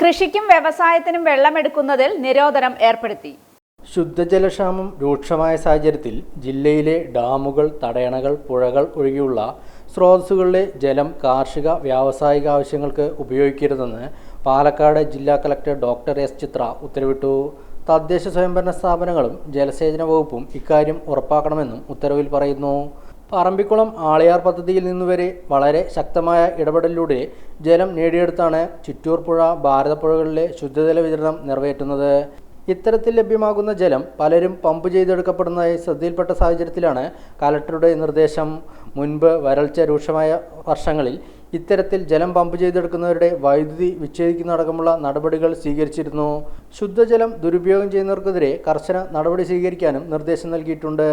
കൃഷിക്കും വ്യവസായത്തിനും വെള്ളമെടുക്കുന്നതിൽ നിരോധനം ഏർപ്പെടുത്തി. ശുദ്ധജലക്ഷാമം രൂക്ഷമായ സാഹചര്യത്തിൽ ജില്ലയിലെ ഡാമുകൾ തടയണകൾ പുഴകൾ ഒഴികെയുള്ള സ്രോതസ്സുകളിലെ ജലം കാർഷിക വ്യാവസായിക ആവശ്യങ്ങൾക്ക് ഉപയോഗിക്കരുതെന്ന് പാലക്കാട് ജില്ലാ കളക്ടർ ഡോക്ടർ എസ് ചിത്ര ഉത്തരവിട്ടു. തദ്ദേശ സ്വയംഭരണ സ്ഥാപനങ്ങളും ജലസേചന വകുപ്പും ഇക്കാര്യം ഉറപ്പാക്കണമെന്നും ഉത്തരവിൽ പറയുന്നു. പറമ്പിക്കുളം ആളിയാർ പദ്ധതിയിൽ നിന്നുവരെ വളരെ ശക്തമായ ഇടപെടലിലൂടെ ജലം നേടിയെടുത്താണ് ചിറ്റൂർ പുഴ ഭാരതപ്പുഴകളിലെ ശുദ്ധജല വിതരണം നിറവേറ്റുന്നത്. ഇത്തരത്തിൽ ലഭ്യമാകുന്ന ജലം പലരും പമ്പ് ചെയ്തെടുക്കപ്പെടുന്നതായി ശ്രദ്ധയിൽപ്പെട്ട സാഹചര്യത്തിലാണ് കലക്ടറുടെ നിർദ്ദേശം. മുൻപ് വരൾച്ച രൂക്ഷമായ വർഷങ്ങളിൽ ഇത്തരത്തിൽ ജലം പമ്പ് ചെയ്തെടുക്കുന്നവരുടെ വൈദ്യുതി വിച്ഛേദിക്കുന്നതടക്കമുള്ള നടപടികൾ സ്വീകരിച്ചിരുന്നു. ശുദ്ധജലം ദുരുപയോഗം ചെയ്യുന്നവർക്കെതിരെ കർശന നടപടി സ്വീകരിക്കാനും നിർദ്ദേശം നൽകിയിട്ടുണ്ട്.